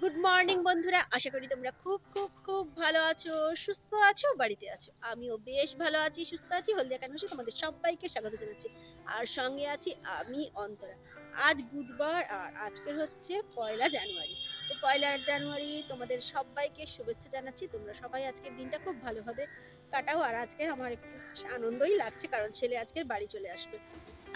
Good morning বন্ধুরা। আশা করি তোমরা খুব খুব খুব ভালো আছো, সুস্থ আছো, বাড়িতে আছো। আমিও বেশ ভালো আছি, সুস্থ আছি। হলদিয়া কানমাসে তোমাদের সবাইকে স্বাগত জানাচ্ছি। আর সঙ্গে আছি আমি, অন্তরা। আজ বুধবার আর আজকের হচ্ছে পয়লা জানুয়ারি। তো পয়লা জানুয়ারি তোমাদের সবাইকে শুভেচ্ছা জানাচ্ছি। তোমরা সবাই আজকের দিনটা খুব ভালোভাবে কাটাও। আর আজকের আমার একটু আনন্দই লাগছে, কারণ ছেলে আজকের বাড়ি চলে আসবে।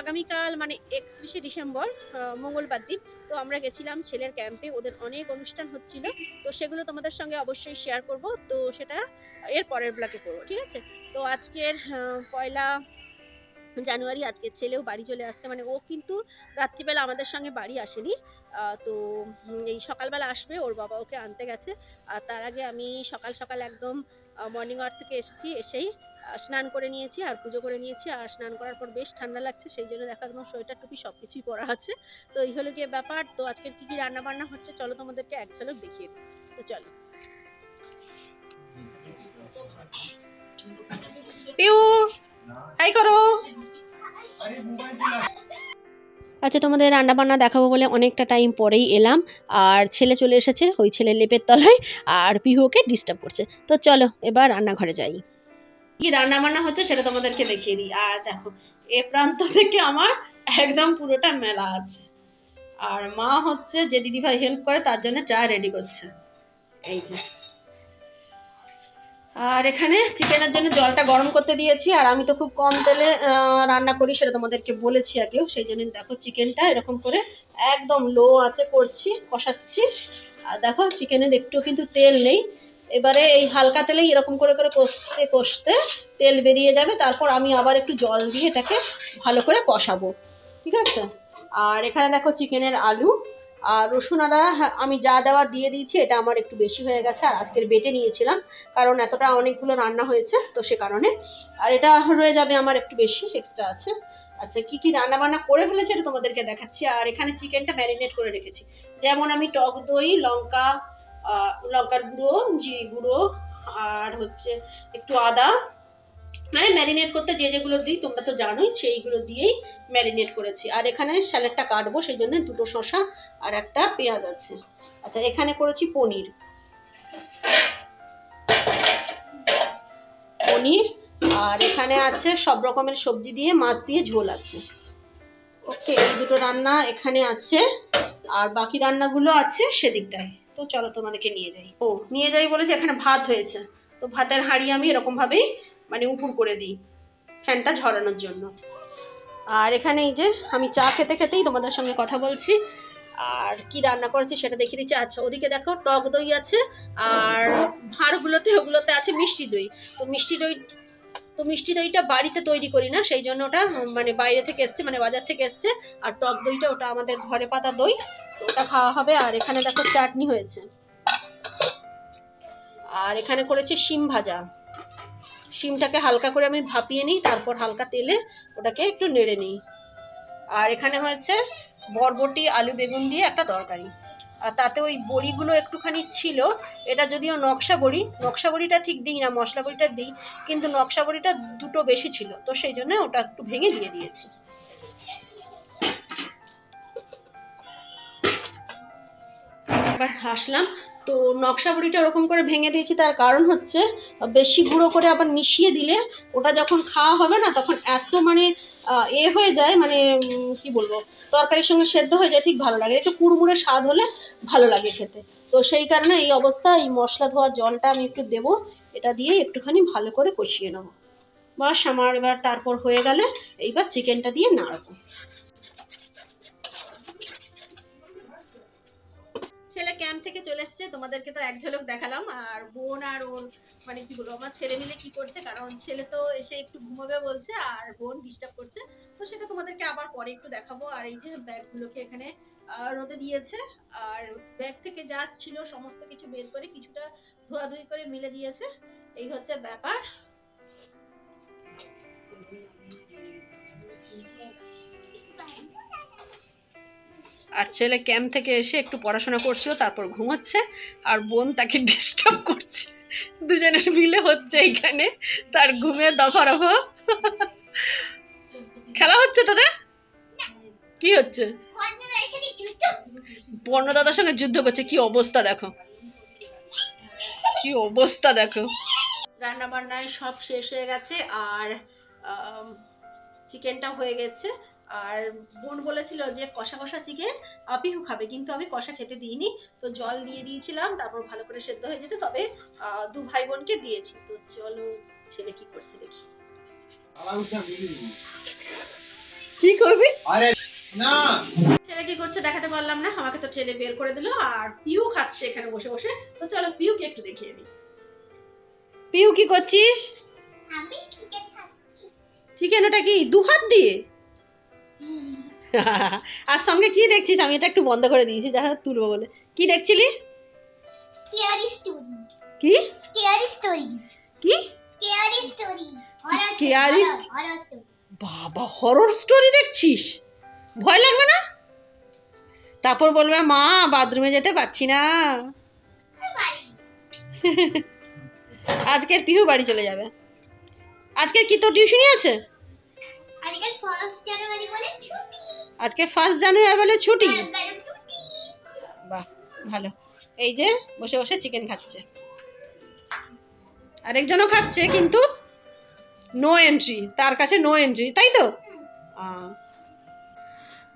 আগামীকাল মানে একত্রিশে ডিসেম্বর মঙ্গলবার দিন, তো আমরা গেছিলাম ছেলের ক্যাম্পে, ওদের অনেক অনুষ্ঠান হচ্ছিল, তো সেগুলো তোমাদের সঙ্গে অবশ্যই শেয়ার করব, তো সেটা এর পরের ব্লকে করব, ঠিক আছে? তো আজকের পয়লা জানুয়ারি আজকে ছেলেও বাড়ি চলে আসছে মানে ও কিন্তু রাত্রিবেলা আমাদের সঙ্গে বাড়ি আসেনি তো এই সকালবেলা আসবে, ওর বাবা ওকে আনতে গেছে, আর তার আগে আমি সকাল সকাল একদম মর্নিং ওয়াক থেকে এসেছি, এসেই স্নান করে নিয়েছি আর পুজো করে নিয়েছি আর স্নান করার পর বেশ ঠান্ডা লাগছে, সেই জন্য দেখা একদম সোয়েটার টুপি সব কিছুই পরা আছে। তো এই হলো গিয়ে ব্যাপার। তো আজকে কি কি রান্না বান্না হচ্ছে চলো তোমাদেরকে এক ঝলক দেখিয়ে তো চলো। পিউ, হাই করো। আচ্ছা তোমাদের রান্না বান্না দেখাবো বলে অনেকটা টাইম পরেই এলাম। আর ছেলে চলে এসেছে, ওই ছেলে লেপের তলায়। আর পিহুকে ডিস্টার্ব করছে। তো চলো, এবার রান্নাঘরে যাই। কি রান্না বান্না হচ্ছে সেটা তোমাদেরকে দেখিয়ে দিই। আর দেখো, এ প্রান্ত থেকে আমার একদম পুরোটা মেলা আছে। আর মা হচ্ছে যে দিদিভাই হেল্প করে, তার জন্য চা রেডি করছে। এই যে। আর এখানে চিকেনের জন্য জলটা গরম করতে দিয়েছি, আর আমি তো খুব কম তেলে রান্না করি সেটা তোমাদেরকে বলেছি আগেও, সেই জন্য দেখো চিকেনটা এরকম করে একদম লো আছে করছি, কষাচ্ছি। আর দেখো, চিকেনের একটু কিন্তু তেল নেই। এবারে এই হালকা তেলেই এরকম করে করে কষতে কষতে তেল বেরিয়ে যাবে। তারপর আমি আবার একটু জল দিয়ে এটাকে ভালো করে কষাবো। ঠিক আছে? আর এখানে দেখো চিকেনের আলু। আর রসুন আদা হ্যাঁ, আমি যা দেওয়া দিয়ে দিয়েছি এটা আমার একটু বেশি হয়ে গেছে আর আজকের বেটে নিয়েছিলাম। কারণ এতটা অনেকগুলো রান্না হয়েছে তো সে কারণে। আর এটা রয়ে যাবে আমার একটু বেশি এক্সট্রা আছে। আচ্ছা কি কি রান্না বান্না করে ফেলেছে এটা তোমাদেরকে দেখাচ্ছি। আর এখানে চিকেনটা ম্যারিনেট করে রেখেছি। যেমন আমি টক দই লঙ্কা লঙ্কার গুঁড়ো, জিরে গুঁড়ো আর হচ্ছে একটু আদা। মানে ম্যারিনেট করতে যে যেগুলো দিই, তোমরা তো জানোই, সেইগুলো দিয়েই ম্যারিনেট করেছি। আর এখানে স্যালাডটা কাটবো সেই জন্য দুটো শসা আর একটা পেঁয়াজ আছে। আচ্ছা এখানে করেছি পনির। পনির, আর এখানে আছে সব রকমের সবজি দিয়ে মাছ দিয়ে ঝোল আছে। ওকে এই দুটো রান্না এখানে আছে। আর বাকি রান্নাগুলো আছে সেদিকটায়। তো চলো তোমাদেরকে নিয়ে যাই। ও, নিয়ে যাই বলে যে এখানে ভাত হয়েছে। তো ভাতের হাঁড়ি আমি এরকমভাবেই মানে উপুর করে দিই, ফ্যানটা ঝরানোর জন্য। আর এখানে এই যে আমি চা খেতে খেতেই তোমাদের সঙ্গে কথা বলছি। আর কি রান্না করেছি সেটা দেখিয়ে দিচ্ছি। আচ্ছা ওদিকে দেখো টক দই আছে, আর ভাঁড়গুলোতে, ওগুলোতে আছে মিষ্টি দই। তো মিষ্টি দই, তো মিষ্টি দইটা বাড়িতে তৈরি করি না, সেই জন্য ওটা মানে বাইরে থেকে এসছে মানে বাজার থেকে এসছে। আর টক দইটা ওটা আমাদের ঘরে পাতা দই। ওটা খাওয়া হবে, আর এখানে দেখো চাটনি হয়েছে। আর এখানে করেছি শিম ভাজা। শিমটাকে হালকা করে আমি ভাপিয়ে নিই, তারপর হালকা তেলে ওটাকে একটু নেড়ে নিই। আর এখানে হয়েছে বরবটি, আলু বেগুন দিয়ে একটা তরকারি। আর তাতে ওই বড়িগুলো একটুখানি ছিল, এটা যদিও নকশা বড়ি, নকশা বড়িটা ঠিক দিই না, মশলা বড়িটা দিই, কিন্তু নকশা বড়িটা দুটো বেশি ছিল, তো সেই জন্য ওটা একটু ভেঙে দিয়ে দিয়েছি। এবার আসলাম তো নকশা বড়িটা ওরকম করে ভেঙে দিয়েছি, তার কারণ হচ্ছে, বেশি গুঁড়ো করে আবার মিশিয়ে দিলে ওটা যখন খাওয়া হবে না, তখন এত মানে এ হয়ে যায় মানে কি বলব, তরকারির সঙ্গে সেদ্ধ হয়ে যায়, ঠিক ভালো লাগে একটু কুড়মুড়ে স্বাদ হলে ভালো লাগে খেতে। তো সেই কারণে এই অবস্থা, এই মশলা ধোয়া জলটা আমি একটু দেবো, এটা দিয়ে একটুখানি ভালো করে কষিয়ে নেব। বাস, আমার এবার তারপর হয়ে গেলে, এইবার চিকেনটা দিয়ে নাড়বো। ছেলে ক্যাম্প থেকে চলে এসেছে, তোমাদেরকে তো এক ঝলক দেখালাম। আর বোন আর ওর মানে কি বলব, আমার ছেলে মিলে কি করছে, কারণ ছেলে তো এসে একটু ঘুমোবে বলছে, আর বোন ডিস্টার্ব করছে। তো সেটা তোমাদেরকে আবার পরে একটু দেখাবো। আর এই যে ব্যাগগুলোকে এখানে রোদে দিয়েছে, আর ব্যাগ থেকে যা ছিল সমস্ত কিছু বের করে কিছুটা ধোয়াধুয়ি করে মিলে দিয়েছে। এই হচ্ছে ব্যাপার। আর ছেলে ক্যাম্প থেকে এসে একটু পড়াশোনা করছিল, তারপর ঘুমাচ্ছে আর বোন তাকে ডিস্টার্ব করছে। দুজনের মিলে হচ্ছে এখানে তার ঘুমের দফা রফা খেলা হচ্ছে তোদের? কি হচ্ছে? বর্ণদাদার সঙ্গে যুদ্ধ করছে, কি অবস্থা দেখো। কি অবস্থা দেখো। রান্না বান্নায় সব শেষ হয়ে গেছে আর চিকেনটা হয়ে গেছে। আর বোন বলেছিল যে কষা কষা চিকেন আপিহু খাবে কিন্তু আমি কষা খেতে দিইনি। তো জল দিয়ে দিয়েছিলাম তারপর ভালো করে সেদ্ধ হয়ে যেতে তবে আহ, দু ভাই বোনকে দিয়েছি। তো চলো ছেলে কি করছে দেখি। কি করবি? আরে না। ছেলে কি করছে দেখাতে পারলাম না আমাকে তো ঠেলে বের করে দিল আর পিউ খাচ্ছে এখানে বসে বসে। তো চলো পিউকে একটু দেখিয়ে দিই। পিউ কি করছিস? চিকেন ওটা কি দু হাত দিয়ে? আর সঙ্গে কি দেখছিস? আমি এটা একটু বন্ধ করে দিয়েছি যা তুলবো বলে। কি দেখছিলি? Scary story. কি? Scary stories. কি? Horror, horror story. বাবা হরর স্টোরি দেখছিস? ভয় লাগবে না? তারপর বলবে মা বাথরুমে যেতে পারছি না। আজকের পিহু বাড়ি চলে যাবে। আজকের কি তোর টিউশনই আছে? আজকাল ফার্স্ট জানুয়ারি বলে ছুটি। আজকে ফার্স্ট জানুয়ারি বলে ছুটি। বাহ ভালো। এই যে বসে বসে চিকেন খাচ্ছে। আরেকজনও খাচ্ছে কিন্তু নো এন্ট্রি তার কাছে নো এন্ট্রি তাই তো? আহ।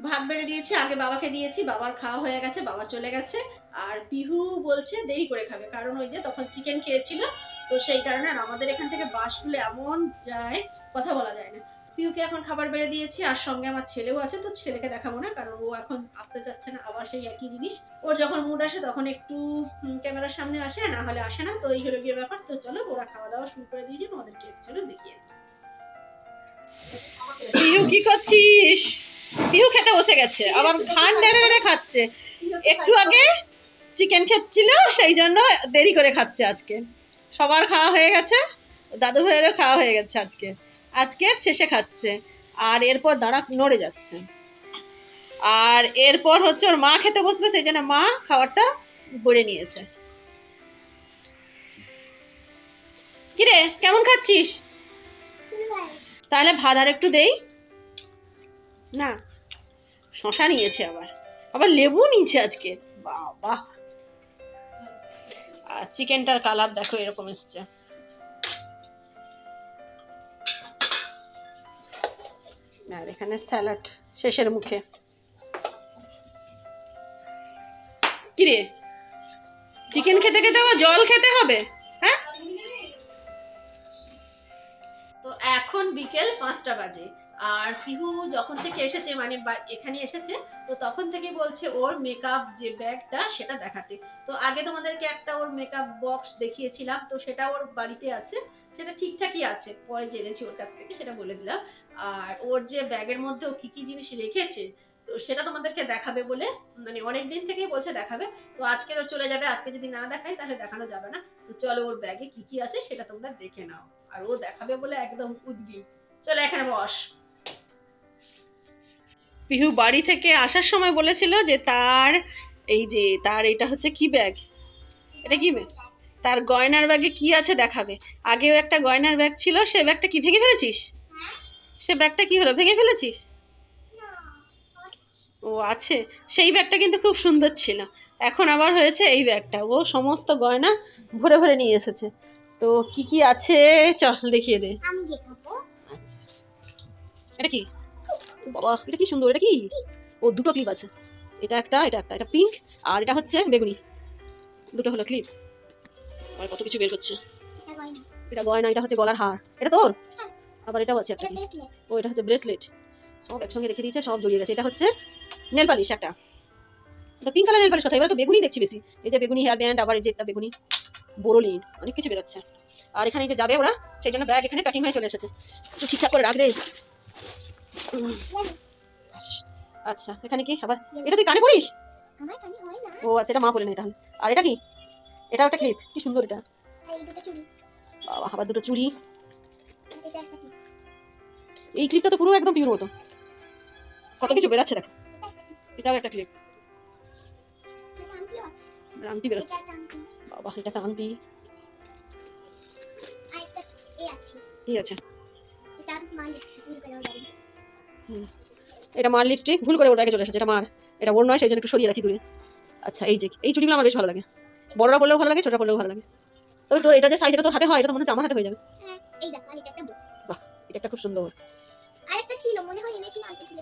ভাত বেড়ে দিয়েছি আগে বাবাকে দিয়েছি বাবার খাওয়া হয়ে গেছে বাবা চলে গেছে। আর পিহু বলছে দেরি করে খাবে কারণ ওই যে তখন চিকেন খেয়েছিল তো সেই কারণে আর আমাদের এখান থেকে বাসগুলো এমন যায় কথা বলা যায় না। পিহুকে এখন খাবার বেড়ে দিয়েছি, আর সঙ্গে আমার ছেলেও আছে, তো ছেলেকে দেখাবো না, কারণ ও এখন আসতে চাচ্ছে না, আবার সেই একই জিনিস। ওর যখন মুড আসে তখন একটু ক্যামেরার সামনে আসে, না হলে আসে না, তো এই হলো গিয়ে ব্যাপার। তো চলো, ওরা খাওয়া দাওয়া শুরু করে দিয়েছে, তোমাদেরকে চলো দেখিয়ে পিহু কি করছিস? পিহু খেতে বসে গেছে, আবার খান নেড়ে নেড়ে খাচ্ছে। একটু আগে চিকেন খাচ্ছিল, সেই জন্য দেরি করে খাচ্ছে আজকে। সবার খাওয়া হয়ে গেছে দাদু ভাইয়েরও খাওয়া হয়ে গেছে আজকে। আজকে শেষে খাচ্ছে। আর এরপর দাঁড়া, নড়ে যাচ্ছে। আর এরপর হচ্ছে ওর মা খেতে বসবে, সেই জন্য মা খাবারটা গড়ে নিয়েছে। কিরে, কেমন খাচ্ছিস? তাহলে ভাত আর একটু দেই? না শশা নিয়েছে আবার। আবার লেবু নিয়েছে আজকে। বাবা। আর চিকেনটার কালার দেখো, এরকম এসছে। আর এখানে স্যালাড শেষের মুখে। কিরে? চিকেন খেতে খেতে জল খেতে হবে? হ্যাঁ? তো এখন বিকেল পাঁচটা বাজে। আর পিহু যখন থেকে এসেছে মানে এখানে এসেছে, তো তখন থেকে বলছে ওর মেকআপ যে ব্যাগটা সেটা দেখাতে। তো আগে তোমাদেরকে একটা ওর মেকআপ বক্স দেখিয়েছিলাম, তো সেটা ওর বাড়িতে আছে, সেটা ঠিকঠাকই আছে। পরে জেনেছি ওর কাছ থেকে, সেটা বলে দিলাম। আর ওর যে ব্যাগের মধ্যে ও কি কি জিনিস রেখেছে, তো সেটা তোমাদেরকে দেখাবে বলে মানে অনেক দিন থেকেই বলছে দেখাবে। তো আজকেরও চলে যাবে, আজকে যদি না দেখাই তাহলে দেখানো যাবে না। তো চলো ওর ব্যাগে কি কি আছে সেটা তোমরা দেখে নাও। আর ও দেখাবে বলে একদম উদ্গ্রীব। চলো এখানে বস। পিহু বাড়ি থেকে আসার সময় বলেছিল যে তার এই যে তার এটা হচ্ছে কি ব্যাগ এটা কি ব্যাগ তার গয়নার ব্যাগে কি আছে দেখাবে? আগেও একটা গয়নার ব্যাগ ছিল সে ব্যাগটা কি ভেঙে ফেলেছিস? সে ব্যাগটা কি হলো ভেঙে ফেলেছিস? ও আছে সেই ব্যাগটা কিন্তু খুব সুন্দর ছিল। এখন আবার হয়েছে এই ব্যাগটা ও সমস্ত গয়না ভরে ভরে নিয়ে এসেছে। তো কি কি আছে? চল দেখিয়ে দে। আমি দেখাবো। আচ্ছা এটা কি? বাবা এটা কি সুন্দর এটা কি? ও দুটো ক্লিপ আছে। এটা একটা এটা একটা এটা পিঙ্ক আর এটা হচ্ছে বেগুনি। দুটো হলো ক্লিপ আর কত কিছু বের করছে এটা গয়না। এটা হচ্ছে গলার হার। এটা তোর? হ্যাঁ। আবার এটাও আছে একটা। ও এটা হচ্ছে ব্রেসলেট সব একসঙ্গে রেখে দিয়েছে সব জড়িয়ে গেছে। এটা হচ্ছে নেল পালিশ একটা। এটা পিঙ্ক কালার নেল পালিশ কথা এবার তো বেগুনি দেখছি বেশি। এই যে বেগুনি হেয়ার ব্যান্ড আবার এই যে একটা বেগুনি বোরোলিন অনেক কিছু বেরোচ্ছে। আর এখানে যে যাবে ওরা সেই জন্য ব্যাগ এখানে প্যাকিং হয়ে চলে এসেছে। একটু ঠিকঠাক করে রাখ রে। উম, আচ্ছা এখানে কি? আবার? এটা তুই কানে পড়িস? ও আচ্ছা এটা মা পরে নেই তাহলে। আর এটা কি? এটাও একটা ক্লিপ কি সুন্দর এটা। বাবা আবার দুটো চুড়ি। এটা এই ক্লিপটা তো পুরো একদম পিওর মতো কত কিছু বেরাচ্ছে দেখো। এটাও একটা ক্লিপ এটা আংটি বেরোচ্ছে। বাবা এটা একটা আংটি। আর একটা এ আছে। কি আছে। এটা মার লিপস্টিক ভুল করে ওটাকে চলে এসেছে এটা মার। এটা ওর নয় সেই জন্য একটু সরিয়ে রাখি দূরে। আচ্ছা এই যে এই চুড়িগুলো আমার বেশ ভালো লাগে। বড়রা পড়লেও ভালো লাগে ছোটরা পড়লেও ভালো লাগে। তবে তোর এটা যে সাইজ এটা তোর হাতে হয় এটা তো মনে হচ্ছে আমার হাতে হয়ে যাবে। হ্যাঁ এই দেখো এটা একটা book। এটা একটা খুব সুন্দর। আরেকটা ছিল মনে হয় এনেছি না আনতে ছিল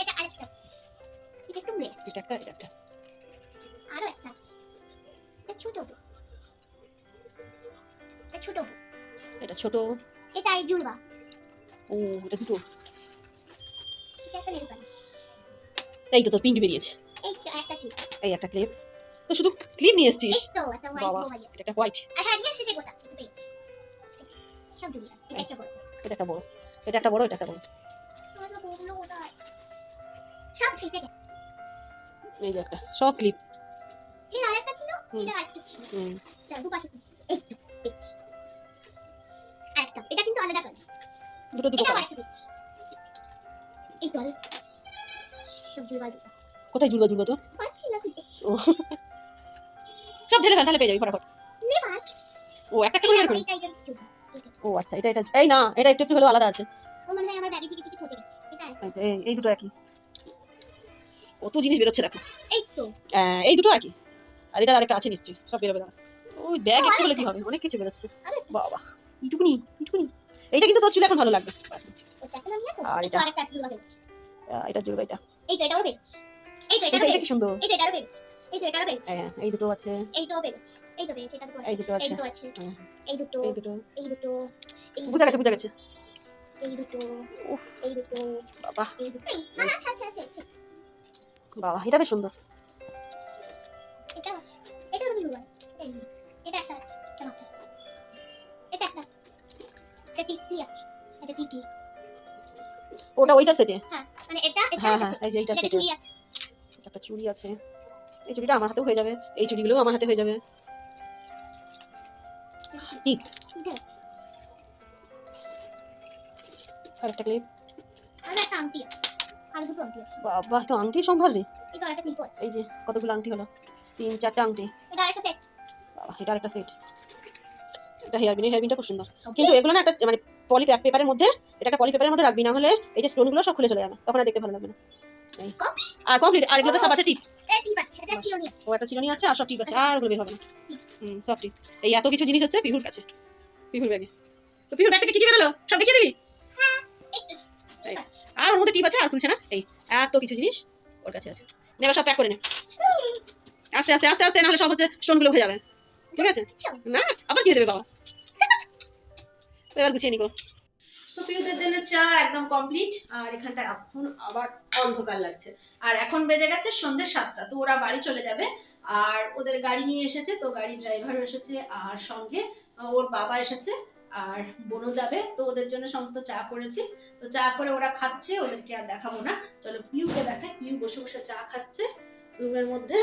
এটা আরেকটা। এটা একটু এটা একটা এটা একটা। আরও একটা আছে। এটা ছোট এটা ছোট এটা ছোট। এটা এই জুলবা ও এটা দুটো। এই তো তোর পিঙ্ক বেরিয়েছে। এই একটা ক্লিপ তো শুধু ক্লিপ নিয়ে এসছিস? বাবা। এটা একটা হোয়াইট হ্যাঁ এটা একটা বড়। এটা একটা বড়। এটা একটা বড় এই একটা সব ক্লিপ এর আরেকটা ছিল এটা আরেকটা ছিল। হুম। দুপাশে ছিল। এই তো পেয়েছি। আরেকটা এটা কিন্তু আলাদা কালার। দুটো দুটো এটা জুলবা কোথায় জুড়বা জুড়বা তো? না সব ঢেলে ফেল তাহলে পেয়ে যাবি ফটাফট। ও একটা করে বের করি। এটা এটা জুলবা ও আচ্ছা এটা এটা এই না এটা একটু একটু হলেও আলাদা আছে। ও মনে আমার ব্যাগে থেকে কিছু খোঁজে গেছে। এটা এই দুটো একই। কত জিনিস বেরোচ্ছে দেখো। এই তো। এই দুটো একই। আর এটার আরেকটা আছে নিশ্চয়ই সব বেরোবে দাঁড়া ওই ব্যাগ একটু হলে কি হবে? অনেক কিছু বেরোচ্ছে। বাবা এইটুকুনি এইটুকুনি। এইটা কিন্তু তোর চুলে এখন ভালো লাগবে। আর এটা? এটা জুড়বে এটা। এটাও এটা কি সুন্দর? এটাও এটাও হ্যাঁ, এই দুটো আছে। এইটাও পেয়েছি এটা দুটো এই আছে। দুটো এই আছে দুটো আছে। হ্যাঁ, এই দুটো এই দুটো। এই দুটো বুঝা গেছে বুঝা গেছে। এই দুটো উফ। এই দুটো বাবা। এই দুটো আচ্ছা আচ্ছা আচ্ছা আচ্ছা। বাবা এটা বেশ সুন্দর। ওটা ওইটা সেটে হ্যাঁ মানে এটা এটা হ্যাঁ হ্যাঁ এই যে এইটা সেটে আছে। একটা চুড়ি আছে। এই চুড়িটা আমার হাতেও হয়ে যাবে। এই চুড়িগুলোও আমার হাতে হয়ে যাবে। টিপ আর একটা ক্লিপ আর একটা আংটি আর দুটো আংটি বাবা তো আংটি রে। এটা একটা ক্লিপ এই যে কতগুলো আংটি হলো? তিন চারটা আংটি। এটা আরেকটা সেট বাবা এটা আরেকটা সেট এটা হেয়ার বিন হেয়ার বিনটা খুব সুন্দর। কিন্তু এগুলো না একটা মানে পলি পেপারের মধ্যে এটা একটা পলি পেপারের মধ্যে রাখবি না হলে এই যে স্টোনগুলো সব খুলে চলে যাবে তখন আর দেখতে ভালো লাগবে না। আর কমপ্লিট আর এগুলো তো সব আছে টিপ আছে ও একটা চিরুনি আছে আর সব টিপ আছে আর ওগুলো বের হবে না। হুম সব টিপ। এই এত কিছু জিনিস হচ্ছে পিহুর কাছে পিহুর ব্যাগে। তো পিহুর ব্যাগ থেকে কি কি বেরোলো? সব দেখিয়ে দিবি? আছে। আর ওর মধ্যে টিপ আছে আর খুলছে না? এই এত কিছু জিনিস ওর কাছে আছে। নে এবার সব প্যাক করে নে। আস্তে আস্তে আস্তে আস্তে নাহলে সব হচ্ছে স্টোনগুলো উঠে যাবে। ঠিক আছে? না আবার দিয়ে দেবে বাবা? তো এবার গুছিয়ে তো পিউদের জন্য চা একদম কমপ্লিট আর এখানটা এখন আবার অন্ধকার লাগছে। আর এখন বেজে গেছে সন্ধ্যে সাতটা তো ওরা বাড়ি চলে যাবে। আর ওদের গাড়ি নিয়ে এসেছে তো ড্রাইভারও এসেছে আর সঙ্গে ওর বাবা এসেছে আর বোনও যাবে। তো ওদের জন্য সমস্ত চা করেছি। তো চা করে ওরা খাচ্ছে ওদেরকে আর দেখাবো না। চলো পিউকে দেখাই। পিউ বসে বসে চা খাচ্ছে। রুমের মধ্যে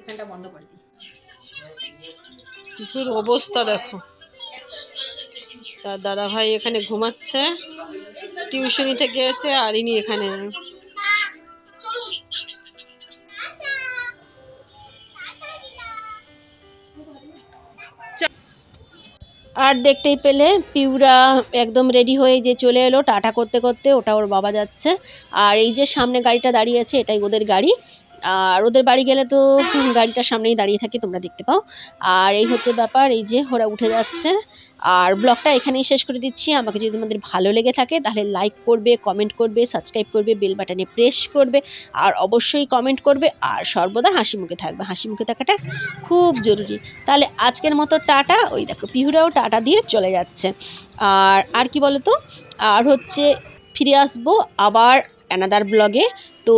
এখানটা বন্ধ করে দিই। অবস্থা দেখো। তার দাদা ভাই এখানে ঘুমাচ্ছে। টিউশনি থেকে এসে আর ইনি এখানে। আর দেখতেই পেলে পিউরা একদম রেডি হয়ে যে চলে এলো টাটা করতে করতে ওটা ওর বাবা যাচ্ছে। আর এই যে সামনে গাড়িটা দাঁড়িয়ে আছে এটাই ওদের গাড়ি। আর ওদের বাড়ি গেলে তো গাড়িটার সামনেই দাঁড়িয়ে থাকে, তোমরা দেখতে পাও। আর এই হচ্ছে ব্যাপার, এই যে ওরা উঠে যাচ্ছে। আর ব্লগটা এখানেই শেষ করে দিচ্ছি। আমাকে যদি তোমাদের ভালো লেগে থাকে, তাহলে লাইক করবে কমেন্ট করবে সাবস্ক্রাইব করবে বেল বাটনে প্রেস করবে, আর অবশ্যই কমেন্ট করবে। আর সর্বদা হাসি মুখে থাকবে। হাসি মুখে থাকাটা খুব জরুরি। তাহলে আজকের মতো টাটা। ওই দেখো, পিহুরাও টাটা দিয়ে চলে যাচ্ছে। আর আর কি বলো তো আর হচ্ছে ফিরে আসব আবার অ্যানাদার ব্লগে তো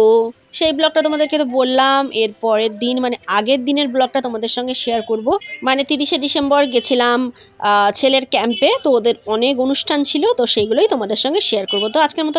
সেই ব্লগটা তোমাদেরকে তো বললাম, এর পরের দিন মানে আগের দিনের ব্লগটা তোমাদের সঙ্গে শেয়ার করব। মানে তিরিশে ডিসেম্বর গেছিলাম ছেলের ক্যাম্পে তো ওদের অনেক অনুষ্ঠান ছিল, তো সেইগুলোই তোমাদের সঙ্গে শেয়ার করব। তো আজকের মতো